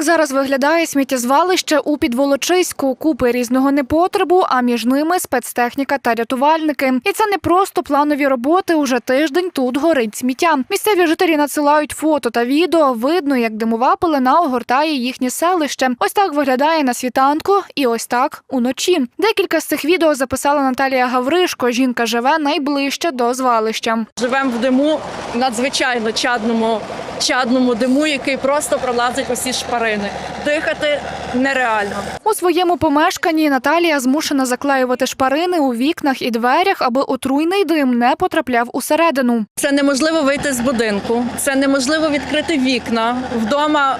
Так зараз виглядає сміттєзвалище у Підволочиську. Купи різного непотребу, а між ними спецтехніка та рятувальники. І це не просто планові роботи. Уже тиждень тут горить сміття. Місцеві жителі надсилають фото та відео. Видно, як димова пелена огортає їхнє селище. Ось так виглядає на світанку, і ось так уночі. Декілька з цих відео записала Наталія Гавришко. Жінка живе найближче до звалища. Живемо в диму надзвичайно чадному, чадному диму, який просто пролазить усі шпарини. Дихати нереально. У своєму помешканні Наталія змушена заклеювати шпарини у вікнах і дверях, аби отруйний дим не потрапляв усередину. Це неможливо вийти з будинку, це неможливо відкрити вікна. Вдома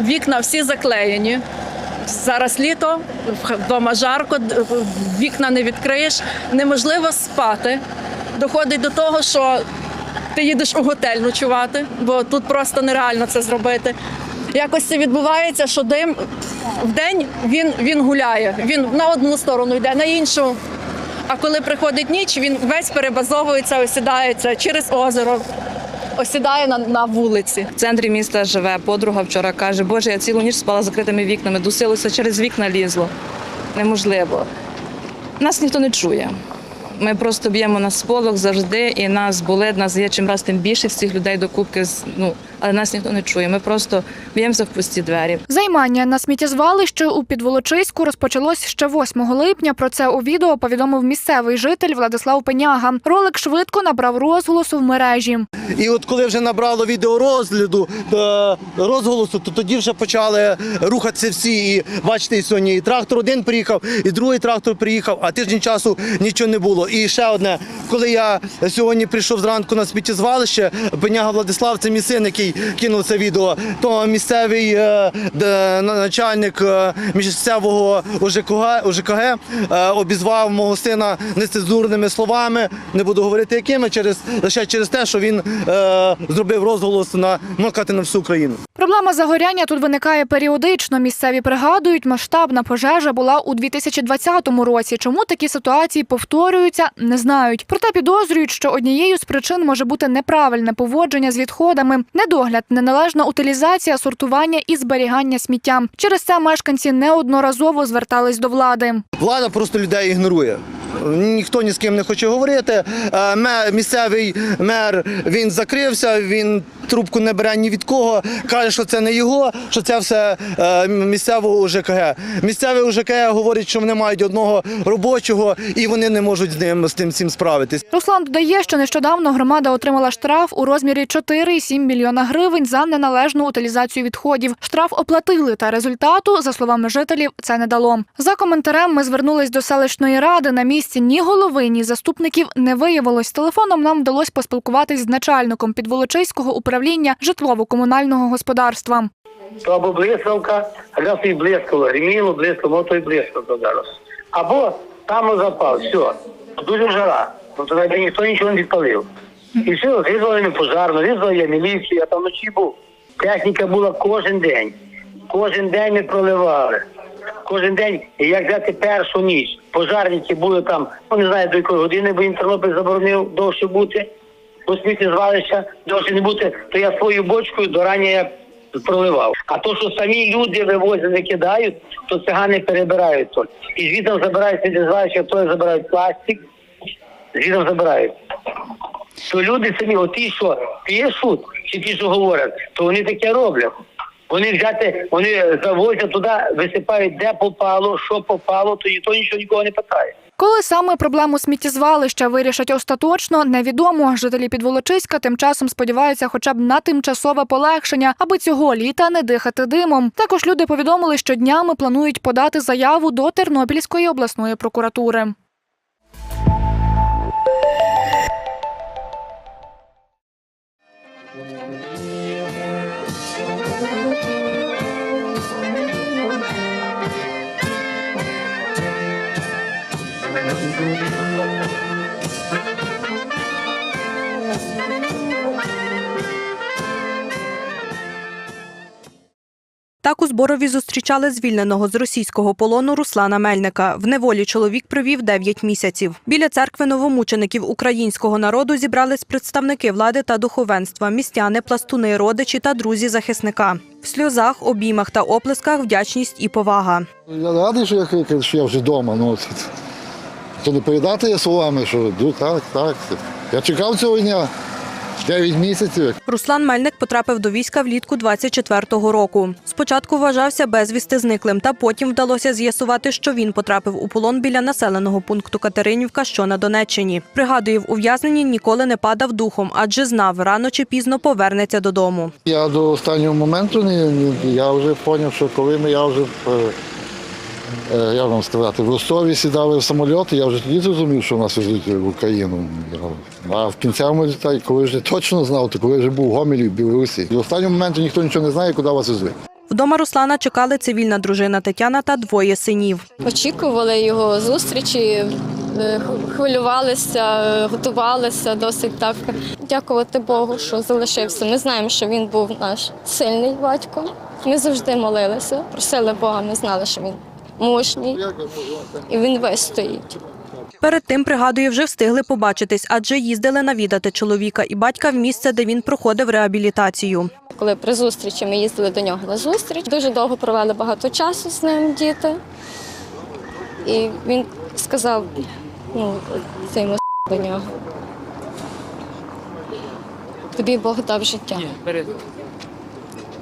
вікна всі заклеєні. Зараз літо, вдома жарко, вікна не відкриєш, неможливо спати. Доходить до того, що ти їдеш у готель ночувати, бо тут просто нереально це зробити. Якось це відбувається, що дим в день він, він гуляє. Він на одну сторону йде, на іншу. А коли приходить ніч, він весь перебазовується, осідається через озеро, осідає на, на вулиці. В центрі міста живе подруга вчора каже, Боже, я цілу ніч спала з закритими вікнами, дусилося через вікна лізло. Неможливо. Нас ніхто не чує. Ми просто б'ємо на сполох завжди, і нас болить, нас є чим раз тим більше всіх людей до кубки, ну, але нас ніхто не чує. Ми просто б'ємося в пусті двері. Займання на сміттєзвалищі у Підволочиську розпочалось ще 8 липня. Про це у відео повідомив місцевий житель Владислав Пеняга. Ролик швидко набрав розголосу в мережі. І от коли вже набрало відео розгляду е, розголосу, то тоді вже почали рухатися всі. І бачите, і сьогодні і трактор один приїхав, і другий трактор приїхав, а тиждень часу нічого не було. І ще одне, коли я сьогодні прийшов зранку на сміттєзвалище, Пеняга Владислав, це мій син, який кинув це відео, то місцевий е, начальник е, місцевого ОЖКГ, ОЖКГ е, обізвав мого сина нецензурними словами. Не буду говорити якими, через лише через те, що він зробив розголос на можна на всю Україну. Проблема загоряння тут виникає періодично. Місцеві пригадують, масштабна пожежа була у 2020 році. Чому такі ситуації повторюються, не знають. Проте підозрюють, що однією з причин може бути неправильне поводження з відходами, недогляд, неналежна утилізація, сортування і зберігання сміття. Через це мешканці неодноразово звертались до влади. Влада просто людей ігнорує. Ніхто ні з ким не хоче говорити. Е, Місцевий мер він закрився, він трубку не бере ні від кого. Каже, що це не його, що це все місцевого УЖКГ. Місцевий УЖКГ говорить, що вони мають одного робочого і вони не можуть з ним з тим всім справитись. Руслан додає, що нещодавно громада отримала штраф у розмірі 4,7 мільйона гривень за неналежну утилізацію відходів. Штраф оплатили, та результату, за словами жителів, це не дало. За коментарем ми звернулись до селищної ради. На місці ні голови, ні заступників не виявилось. Телефоном нам вдалося поспілкуватись з начальником підволочиського управління житлово-комунального господарства. або блискавка, раз і блискало, гриміло, блискало, ну то й блискавка зараз. Або там запав, все. Дуже жара. Ну то навіть ніхто нічого не відпалив. І все, визвали ми пожарну, визвали я міліцію, я там вночі був. Техніка була кожен день. Кожен день ми проливали. Кожен день, як взяти першу ніч, пожарники були там, ну не знаю до якої години, бо Тернопіль заборонив довше бути, бо сміттєзвалища довше не бути, то я свою бочкою до рання проливав. А то, що самі люди вивозять, не кидають, то цигани перебирають то. І звідти забирають сміттєзвалища, то забирають пластик, звідти забирають. То люди самі, оті, що пишуть, чи ті, що говорять, то вони таке роблять. Вони взяти, вони завозять туди, висипають, де попало, що попало, то ніхто нічого нікого не питає. Коли саме проблему сміттєзвалища вирішать остаточно, невідомо. Жителі Підволочиська тим часом сподіваються хоча б на тимчасове полегшення, аби цього літа не дихати димом. Також люди повідомили, що днями планують подати заяву до Тернопільської обласної прокуратури. Так у Зборові зустрічали звільненого з російського полону Руслана Мельника. В неволі чоловік провів 9 місяців. Біля церкви новомучеників українського народу зібрались представники влади та духовенства, містяни, пластуни, родичі та друзі захисника. В сльозах, обіймах та оплесках вдячність і повага. Я радий, що я, що я вже вдома. Ну, це не передати я словами, що так, так. Я чекав цього дня 9 місяців. Руслан Мельник потрапив до війська влітку 24-го року. Спочатку вважався безвісти зниклим, та потім вдалося з'ясувати, що він потрапив у полон біля населеного пункту Катеринівка, що на Донеччині. Пригадує, в ув'язненні ніколи не падав духом, адже знав, рано чи пізно повернеться додому. Я до останнього моменту не, я вже зрозумів, що коли ми я вже е, як вам сказати, в Ростові сідали в самоліт, я вже тоді зрозумів, що нас везуть в Україну. А в кінцевому результаті, коли вже точно знав, то коли вже був в Гомелі в Білорусі. До останнього моменту ніхто нічого не знає, куди вас везуть. Вдома Руслана чекали цивільна дружина Тетяна та двоє синів. Очікували його зустрічі, е, хвилювалися, е, готувалися досить так. Дякувати Богу, що залишився. Ми знаємо, що він був наш сильний батько. Ми завжди молилися, просили Бога, ми знали, що він мужній і він вистоїть. Перед тим, пригадує, вже встигли побачитись, адже їздили навідати чоловіка і батька в місце, де він проходив реабілітацію. Коли при зустрічі ми їздили до нього на зустріч, дуже довго провели багато часу з ним діти. І він сказав, ну, цей йому до нього. Тобі Бог дав життя.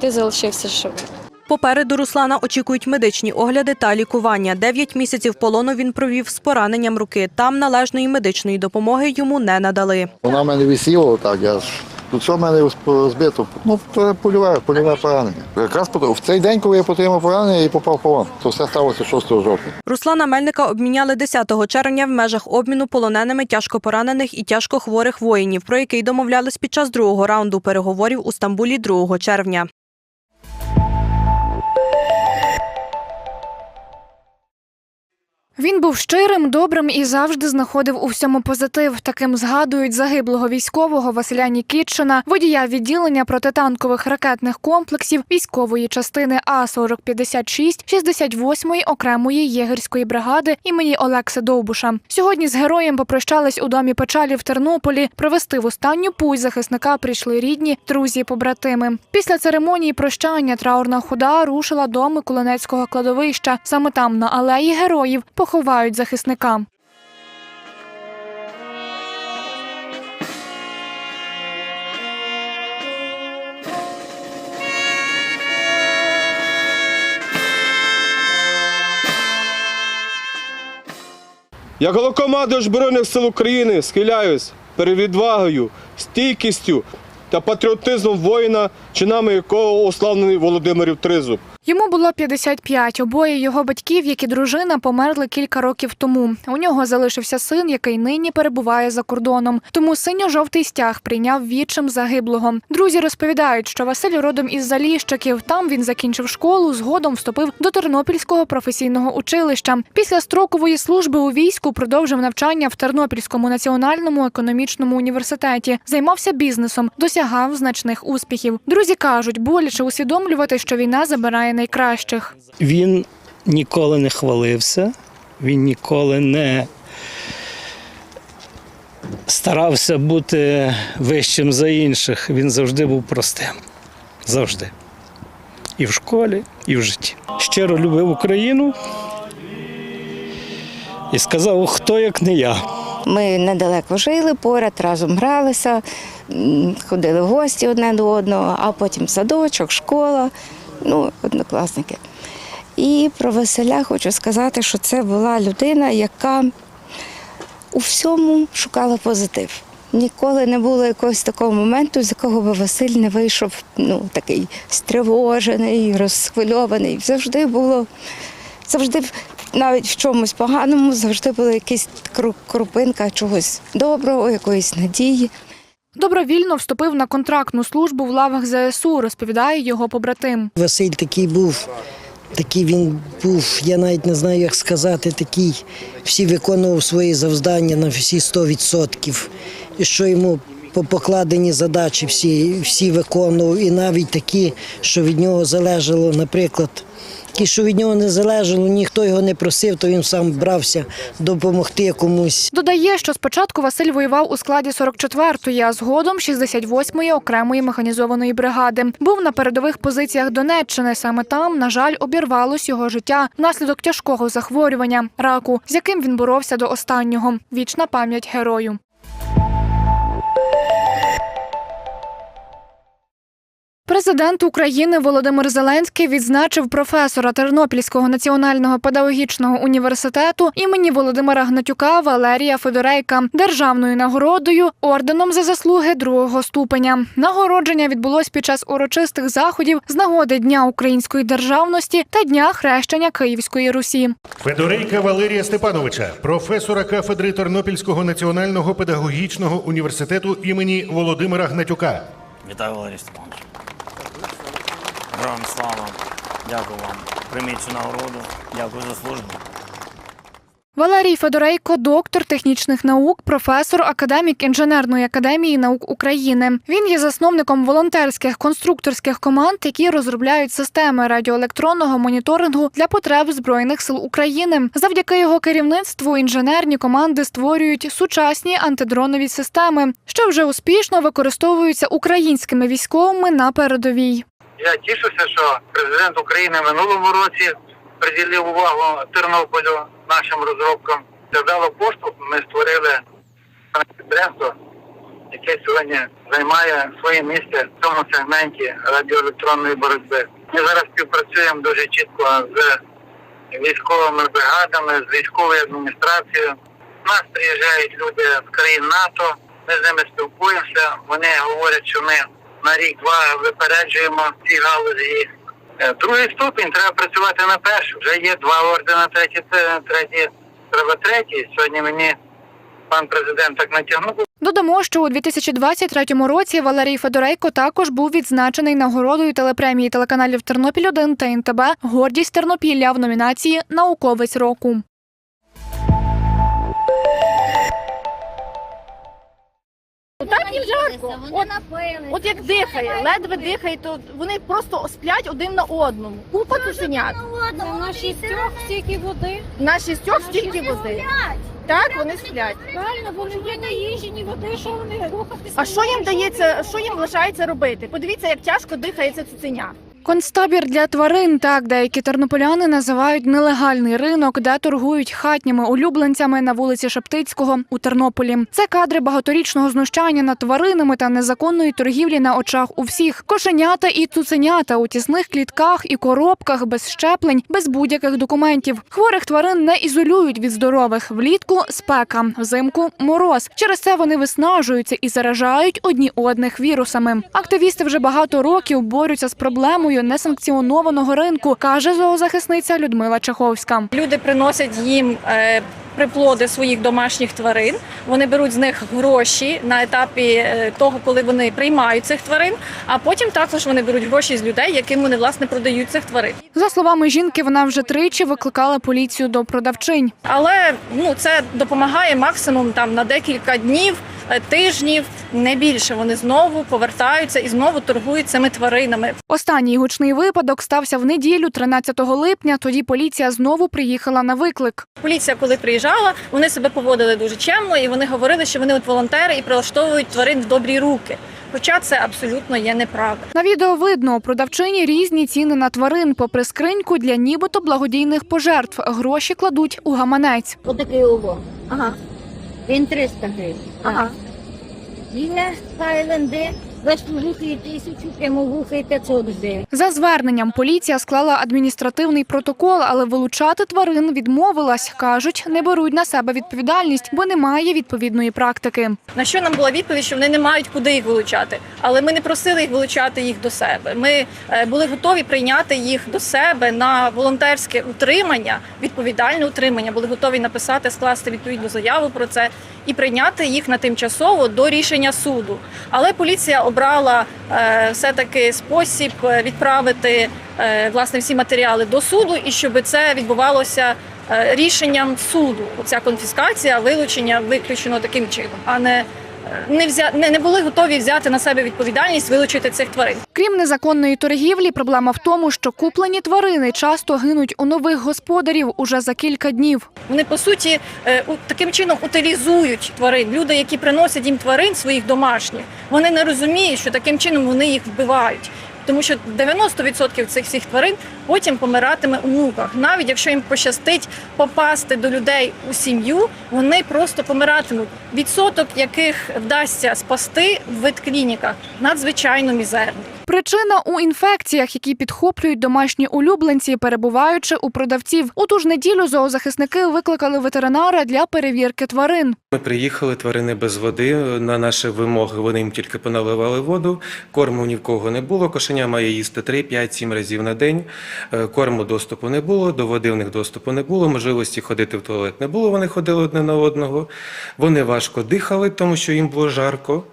Ти залишився живим. Попереду Руслана очікують медичні огляди та лікування. Дев'ять місяців полону він провів з пораненням руки. Там належної медичної допомоги йому не надали. Вона в мене висіла так, я ж. Тут все в мене збито. Ну, польове, польове поранення. Якраз в цей день, коли я отримав поранення, і попав в полон. То все сталося 6 жовтня. Руслана Мельника обміняли 10 червня в межах обміну полоненими тяжко поранених і тяжко хворих воїнів, про який домовлялись під час другого раунду переговорів у Стамбулі 2 червня. Він був щирим, добрим і завжди знаходив у всьому позитив. Таким згадують загиблого військового Василя Нікітчина, водія відділення протитанкових ракетних комплексів військової частини А 4056 68-ї окремої єгерської бригади імені Олекси Довбуша. Сьогодні з героєм попрощались у домі печалі в Тернополі. Провести в останню путь захисника прийшли рідні, друзі, побратими. Після церемонії прощання траурна хода рушила до Миколинецького кладовища. Саме там на алеї героїв поховають захисника. Як головкомандувач Збройних сил України схиляюсь перед відвагою, стійкістю та патріотизмом воїна, чинами якого уславлений Володимирів Тризуб. Йому було 55. Обоє його батьків, як і дружина, померли кілька років тому. У нього залишився син, який нині перебуває за кордоном. Тому синьо-жовтий стяг прийняв відчим загиблого. Друзі розповідають, що Василь родом із Заліщиків. Там він закінчив школу, згодом вступив до Тернопільського професійного училища. Після строкової служби у війську продовжив навчання в Тернопільському національному економічному університеті. Займався бізнесом, досягав значних успіхів. Друзі кажуть, боляче усвідомлювати, що війна забирає найкращих. Він ніколи не хвалився, він ніколи не старався бути вищим за інших. Він завжди був простим. Завжди. І в школі, і в житті. Щиро любив Україну і сказав, хто як не я. Ми недалеко жили, поряд разом гралися, ходили в гості одне до одного, а потім садочок, школа, ну, однокласники. І про Василя хочу сказати, що це була людина, яка у всьому шукала позитив. Ніколи не було якогось такого моменту, з якого би Василь не вийшов ну, такий стривожений, розхвильований. Завжди було, завжди навіть в чомусь поганому, завжди була якась кру- крупинка чогось доброго, якоїсь надії. Добровільно вступив на контрактну службу в лавах ЗСУ, розповідає його побратим. Василь такий був, такий він був, я навіть не знаю, як сказати, такий, всі виконував свої завдання на всі 100%. І що йому по покладені задачі всі, всі виконував, і навіть такі, що від нього залежало, наприклад, ті, що від нього не залежало, ніхто його не просив, то він сам брався допомогти комусь. Додає, що спочатку Василь воював у складі 44-ї, а згодом 68-ї окремої механізованої бригади. Був на передових позиціях Донеччини. Саме там, на жаль, обірвалось його життя внаслідок тяжкого захворювання раку, з яким він боровся до останнього. Вічна пам'ять герою. Президент України Володимир Зеленський відзначив професора Тернопільського національного педагогічного університету імені Володимира Гнатюка Валерія Федорейка державною нагородою орденом за заслуги другого ступеня. Нагородження відбулось під час урочистих заходів з нагоди Дня української державності та Дня хрещення Київської Русі. Федорейка Валерія Степановича, професора кафедри Тернопільського національного педагогічного університету імені Володимира Гнатюка. Вітаю, Валерій Степанович. Героям слава. Дякую вам. Прийміть цю нагороду. Дякую за службу. Валерій Федорейко, доктор технічних наук, професор, академік інженерної академії наук України. Він є засновником волонтерських конструкторських команд, які розробляють системи радіоелектронного моніторингу для потреб збройних сил України. Завдяки його керівництву інженерні команди створюють сучасні антидронові системи, що вже успішно використовуються українськими військовими на передовій. Я тішуся, що президент України минулому році приділив увагу Тернополю нашим розробкам. Це дало поштовх. Ми створили підприємство, яке сьогодні займає своє місце в цьому сегменті радіоелектронної боротьби. Ми зараз співпрацюємо дуже чітко з військовими бригадами, з військовою адміністрацією. Нас приїжджають люди з країн НАТО. Ми з ними спілкуємося. Вони говорять, що ми на рік-два випереджуємо ці галузі. Е, Другий ступінь треба працювати на першу. Вже є два ордена, третій, третій, треба третій. Сьогодні мені пан президент так натягнув. Додамо, що у 2023 році Валерій Федорейко також був відзначений нагородою телепремії телеканалів Тернопіль 1 та НТБ Гордість Тернопілля в номінації Науковець року. Їм жарко. От, от як дихає, ледве дихає, то вони просто сплять один на одному. Купа цуценят. На шістьох стільки води. На шістьох стільки води. Так, вони сплять. Правильно, вони є на їжі, ні води, що вони рухатися. А що їм дається, що їм лишається робити? Подивіться, як тяжко дихається цуценя. Концтабір для тварин так деякі тернополяни називають нелегальний ринок, де торгують хатніми улюбленцями на вулиці Шептицького у Тернополі. Це кадри багаторічного знущання над тваринами та незаконної торгівлі на очах у всіх. Кошенята і цуценята у тісних клітках і коробках без щеплень, без будь-яких документів. Хворих тварин не ізолюють від здорових. Влітку спека, взимку мороз. Через це вони виснажуються і заражають одні одних вірусами. Активісти вже багато років борються з проблемою несанкціонованого ринку, каже зоозахисниця Людмила Чаховська. Люди приносять їм е, приплоди своїх домашніх тварин. Вони беруть з них гроші на етапі е, того, коли вони приймають цих тварин. А потім також вони беруть гроші з людей, яким вони власне продають цих тварин. За словами жінки, вона вже тричі викликала поліцію до продавчинь. Але ну це допомагає максимум там на декілька днів, е, тижнів, не більше. Вони знову повертаються і знову торгують цими тваринами. Останній гучний випадок стався в неділю, 13 липня. Тоді поліція знову приїхала на виклик. Поліція, коли приїжджала, вони себе поводили дуже чемно, і вони говорили, що вони от волонтери і прилаштовують тварин в добрі руки. Хоча це абсолютно є неправда. На відео видно у продавчині різні ціни на тварин, попри скриньку для нібито благодійних пожертв. Гроші кладуть у гаманець. Отакий угол. Ага, Він 300 гривень. ага. Є Хайленди, весловухий тисячу, прямовухий 500 гривень. За зверненням поліція склала адміністративний протокол, але вилучати тварин відмовилась. кажуть, не беруть на себе відповідальність, бо немає відповідної практики. На що нам була відповідь, що вони не мають куди їх вилучати. Але ми не просили їх вилучати їх до себе. Ми е, були готові прийняти їх до себе на волонтерське утримання, відповідальне утримання. Були готові написати, скласти відповідну заяву про це і прийняти їх на тимчасово до рішення суду. Але поліція обрала е, все таки спосіб е, відправити е, власне всі матеріали до суду, і щоб це відбувалося рішенням суду. Оця конфіскація, вилучення виключено таким чином, а не не взя... не, не були готові взяти на себе відповідальність вилучити цих тварин. Крім незаконної торгівлі, проблема в тому, що куплені тварини часто гинуть у нових господарів уже за кілька днів. Вони по суті е, таким чином утилізують тварин. Люди, які приносять їм тварин своїх домашніх, вони не розуміють, що таким чином вони їх вбивають. Тому що 90% цих всіх тварин потім помиратиме у муках. Навіть якщо їм пощастить попасти до людей у сім'ю, вони просто помиратимуть. Відсоток яких вдасться спасти в ветклініках надзвичайно мізерний. Причина у інфекціях, які підхоплюють домашні улюбленці, перебуваючи у продавців. У ту ж неділю зоозахисники викликали ветеринара для перевірки тварин. Ми приїхали, тварини без води. На наші вимоги вони їм тільки поналивали воду. Корму ні в кого не було. Кошеня має їсти 3, 5, 7 разів на день. Е, Корму доступу не було, до води в них доступу не було, можливості ходити в туалет не було. Вони ходили одне на одного. Вони важко дихали, тому що їм було жарко.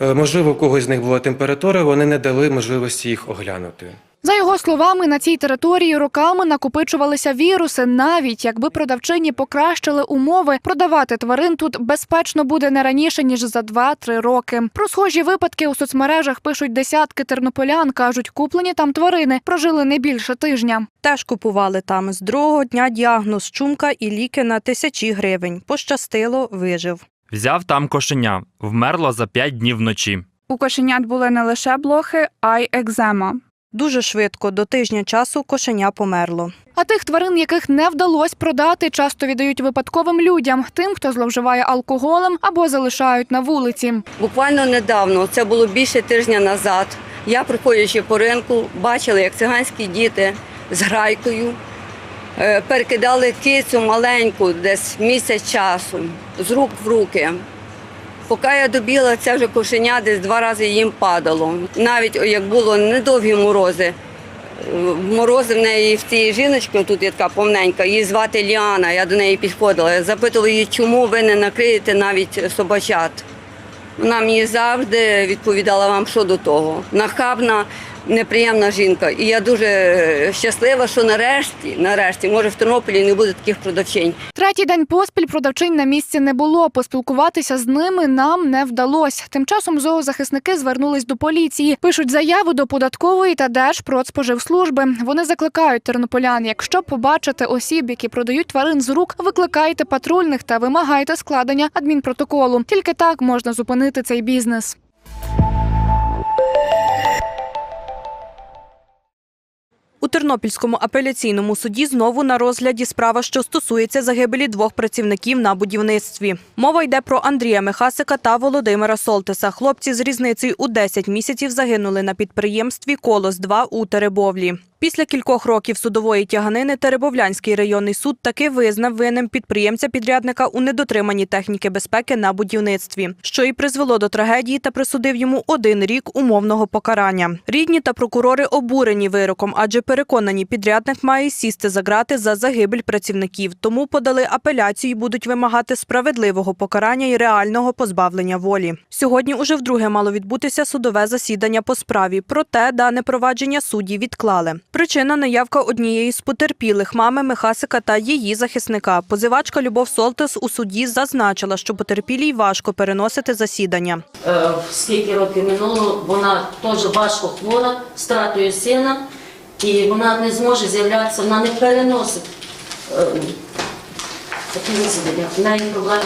Е, Можливо, у когось з них була температура, вони не дали можливості їх оглянути. За його словами, на цій території роками накопичувалися віруси. Навіть якби продавчині покращили умови, продавати тварин тут безпечно буде не раніше ніж за 2-3 роки. Про схожі випадки у соцмережах пишуть десятки тернополян. кажуть, куплені там тварини прожили не більше тижня. Теж купували там з другого дня діагноз чумка і ліки на тисячі гривень. Пощастило, вижив. Взяв там кошеня, вмерло за 5 днів вночі. У кошенят були не лише блохи, а й екзема. Дуже швидко, до тижня часу, кошеня померло. А тих тварин, яких не вдалося продати, часто віддають випадковим людям, тим, хто зловживає алкоголем або залишають на вулиці. Буквально недавно, це було більше тижня назад. Я, проходячи по ринку, бачила, як циганські діти з грайкою е, перекидали кицю маленьку, десь місяць часу, з рук в руки. Поки я добігла, це вже кошеня десь два рази їм падало. Навіть як було недовгі морози. Морози в неї в цієї жіночки, тут є така повненька, її звати Ліана. Я до неї підходила. Я запитувала її, чому ви не накриєте навіть собачат. Вона мені завжди відповідала вам, що до того. Нахабна, неприємна жінка. І я дуже е, щаслива, що нарешті, нарешті, може в Тернополі не буде таких продавчинь. Третій день поспіль продавчинь на місці не було. Поспілкуватися з ними нам не вдалося. Тим часом зоозахисники звернулись до поліції. Пишуть заяву до податкової та Держпродспоживслужби. Вони закликають тернополян, якщо побачите осіб, які продають тварин з рук, викликайте патрульних та вимагайте складення адмінпротоколу. Тільки так можна зупинити цей бізнес. У Тернопільському апеляційному суді знову на розгляді справа, що стосується загибелі двох працівників на будівництві. Мова йде про Андрія Михасика та Володимира Солтиса. Хлопці з різницею у 10 місяців загинули на підприємстві Колос-2 у Теребовлі. Після кількох років судової тяганини Теребовлянський районний суд таки визнав винним підприємця-підрядника у недотриманні техніки безпеки на будівництві, що і призвело до трагедії та присудив йому один рік умовного покарання. Рідні та прокурори обурені вироком, адже переконані, підрядник має сісти за грати за загибель працівників. Тому подали апеляцію і будуть вимагати справедливого покарання і реального позбавлення волі. Сьогодні уже вдруге мало відбутися судове засідання по справі. Проте дане провадження судді відклали. Причина наявка однієї з потерпілих мами Михасика та її захисника. Позивачка Любов Солтис у суді зазначила, що потерпілій важко переносити засідання. Е, скільки років минуло, вона теж важко хвора, з втратою сина, і вона не зможе з'являтися, вона не переносить е, такі засідання. В неї проблеми.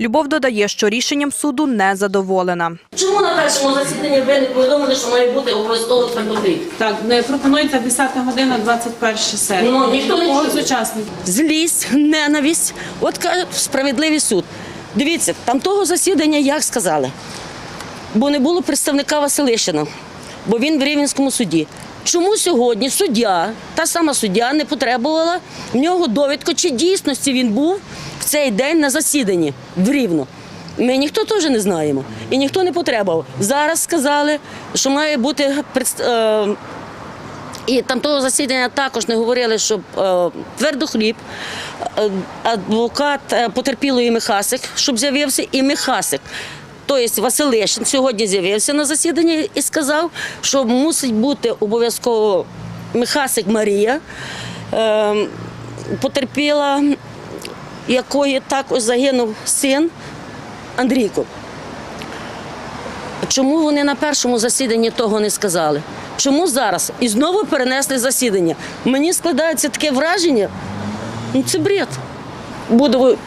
Любов додає, що рішенням суду не задоволена. Чому на першому засіданні ви не повідомили, що має бути обов'язково твердохліб? Так, не пропонується 10 година, 21 серпня. Ну, ніхто не чує. учасників. Злість, ненависть. От справедливий суд. Дивіться, там того засідання як сказали, бо не було представника Василищина, бо він в Рівненському суді. Чому сьогодні суддя, та сама суддя, не потребувала в нього довідку, чи дійсності він був в цей день на засіданні в Рівно? Ми ніхто теж не знаємо і ніхто не потребував. Зараз сказали, що має бути е, і там того засідання також не говорили, що е, твердохліб, е, адвокат потерпілої Михасик, щоб з'явився, і Михасик. Тобто Василишин сьогодні з'явився на засіданні і сказав, що мусить бути обов'язково Михасик Марія, е, потерпіла, якої також загинув син Андрійко. Чому вони на першому засіданні того не сказали? Чому зараз? І знову перенесли засідання. Мені складається таке враження, ну це бред. Буду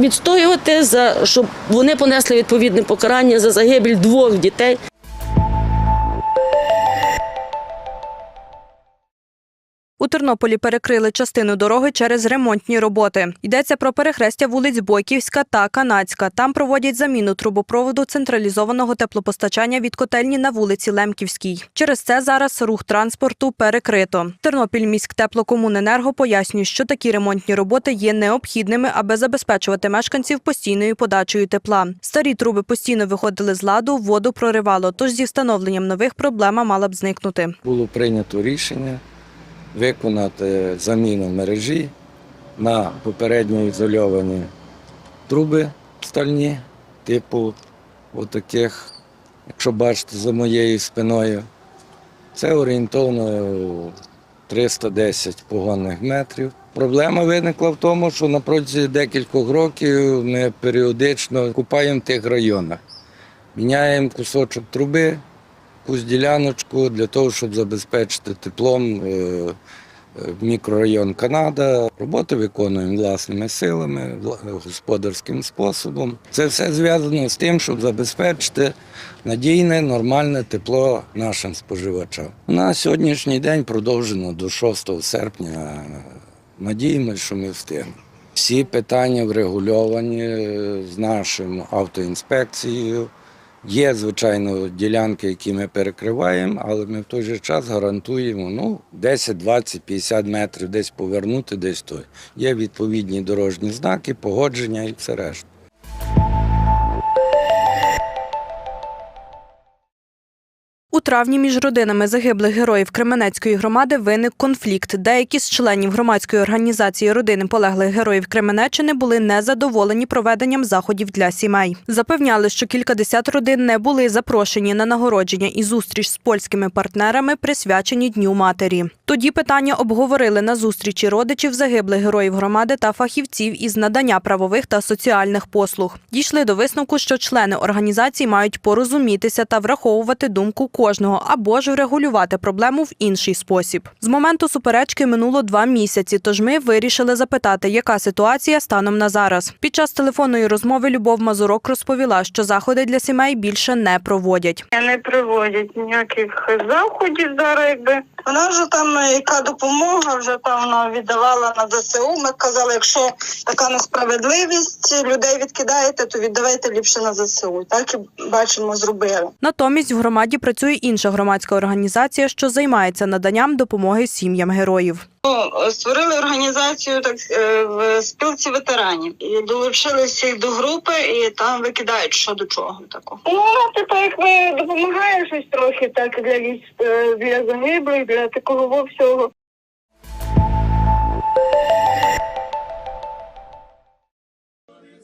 відстоювати, за, щоб вони понесли відповідне покарання за загибель двох дітей. Тернополі перекрили частину дороги через ремонтні роботи. Йдеться про перехрестя вулиць Бойківська та Канацька. Там проводять заміну трубопроводу централізованого теплопостачання від котельні на вулиці Лемківській. Через це зараз рух транспорту перекрито. Тернопіль міськтеплокомуненерго пояснює, що такі ремонтні роботи є необхідними, аби забезпечувати мешканців постійною подачею тепла. Старі труби постійно виходили з ладу, воду проривало. Тож зі встановленням нових проблема мала б зникнути. було прийнято рішення виконати заміну мережі на попередньо ізольовані труби стальні, типу отаких, якщо бачите, за моєю спиною. Це орієнтовно 310 погонних метрів. Проблема виникла в тому, що на протязі декількох років ми періодично купаємо в тих районах. Міняємо кусочок труби, якусь діляночку для того, щоб забезпечити теплом е, е, мікрорайон Канада. Роботи виконуємо власними силами, господарським способом. Це все зв'язано з тим, щоб забезпечити надійне, нормальне тепло нашим споживачам. На сьогоднішній день продовжено до 6 серпня. Надіємося, що ми встигнемо. Всі питання врегульовані е, з нашою автоінспекцією. Є, звичайно, ділянки, які ми перекриваємо, але ми в той же час гарантуємо ну, 10, 20, 50 метрів десь повернути, десь той. Є відповідні дорожні знаки, погодження і все решта. У травні між родинами загиблих героїв Кременецької громади виник конфлікт. Деякі з членів громадської організації родини полеглих героїв Кременеччини були незадоволені проведенням заходів для сімей. Запевняли, що кількадесят родин не були запрошені на нагородження і зустріч з польськими партнерами, присвячені Дню матері. Тоді питання обговорили на зустрічі родичів загиблих героїв громади та фахівців із надання правових та соціальних послуг. Дійшли до висновку, що члени організації мають порозумітися та враховувати думку кожного або ж врегулювати проблему в інший спосіб. З моменту суперечки минуло два місяці, тож ми вирішили запитати, яка ситуація станом на зараз. Під час телефонної розмови Любов Мазурок розповіла, що заходи для сімей більше не проводять. Не проводять ніяких заходів зараз, якби. Вона вже там е, яка допомога, вже там вона віддавала на ЗСУ. Ми казали, якщо така несправедливість людей відкидаєте, то віддавайте ліпше на ЗСУ. Так і бачимо, зробили. Натомість в громаді працює інша громадська організація, що займається наданням допомоги сім'ям героїв. Ну, Створили організацію так е, в спілці ветеранів і долучилися до групи, і там викидають що до чого такого. Ну типу, ми допомагає щось трохи так для е, для загиблих, для такого всього.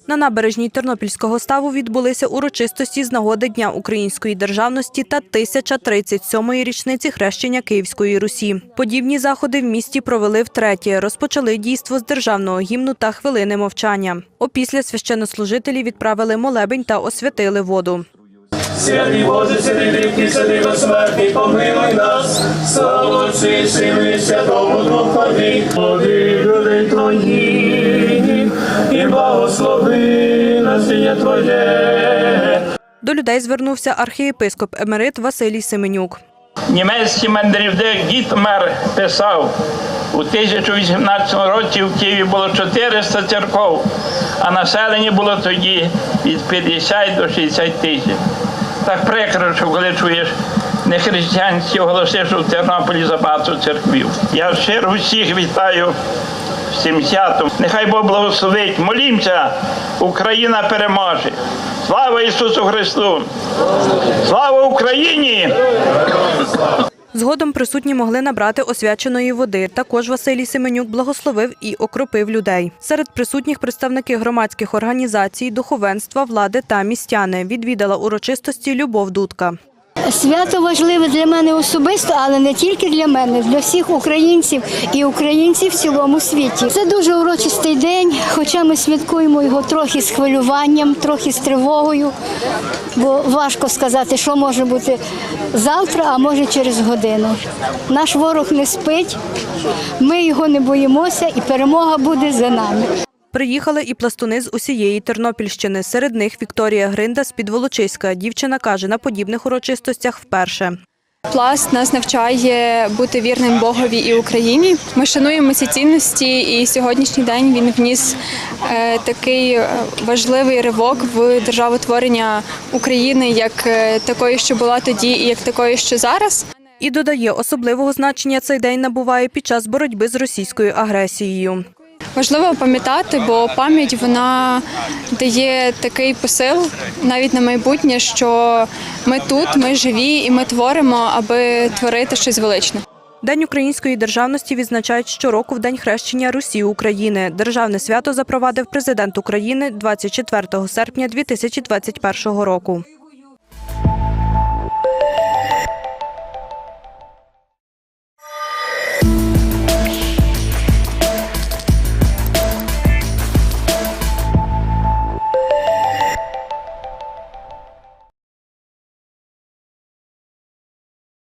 На набережній Тернопільського ставу відбулися урочистості з нагоди Дня української державності та 1037-ї річниці хрещення Київської Русі. Подібні заходи в місті провели втретє. Розпочали дійство з державного гімну та хвилини мовчання. Опісля священнослужителі відправили молебень та освятили воду. Святий Боже, святий рідкий, святий безсмертний, помилуй нас, слава Отцю Святому насіння Твоє. До людей звернувся архієпископ емерит Василій Семенюк. Німецький мандрівник Гітмер писав, у 1018 році в Києві було 400 церков, а населення було тоді від 50 до 60 тисяч. Так прикро, що коли чуєш нехристиянські голоси, що в Тернополі забагато церквів. Я щиро всіх вітаю з цим святом. Нехай Бог благословить. Молімося, Україна переможе. Слава Ісусу Христу! Слава Україні! Згодом присутні могли набрати освяченої води. Також Василій Семенюк благословив і окропив людей. Серед присутніх представники громадських організацій, духовенства, влади та містяни відвідала урочистості Любов Дудка. Свято важливе для мене особисто, але не тільки для мене, для всіх українців і українців в цілому світі. Це дуже урочистий день, хоча ми святкуємо його трохи з хвилюванням, трохи з тривогою, бо важко сказати, що може бути завтра, а може через годину. Наш ворог не спить, ми його не боїмося, і перемога буде за нами. Приїхали і пластуни з усієї Тернопільщини. Серед них Вікторія Гринда з Підволочиська. Дівчина каже, на подібних урочистостях вперше. Пласт нас навчає бути вірним Богові і Україні. Ми шануємо ці цінності, і сьогоднішній день він вніс е, такий е, важливий ривок в державотворення України, як е, такої, що була тоді, і як такої, що зараз. І додає, особливого значення цей день набуває під час боротьби з російською агресією. Важливо пам'ятати, бо пам'ять вона дає такий посил навіть на майбутнє, що ми тут, ми живі і ми творимо, аби творити щось величне. День української державності відзначають щороку в День хрещення Русі України. Державне свято запровадив президент України 24 серпня 2021 року.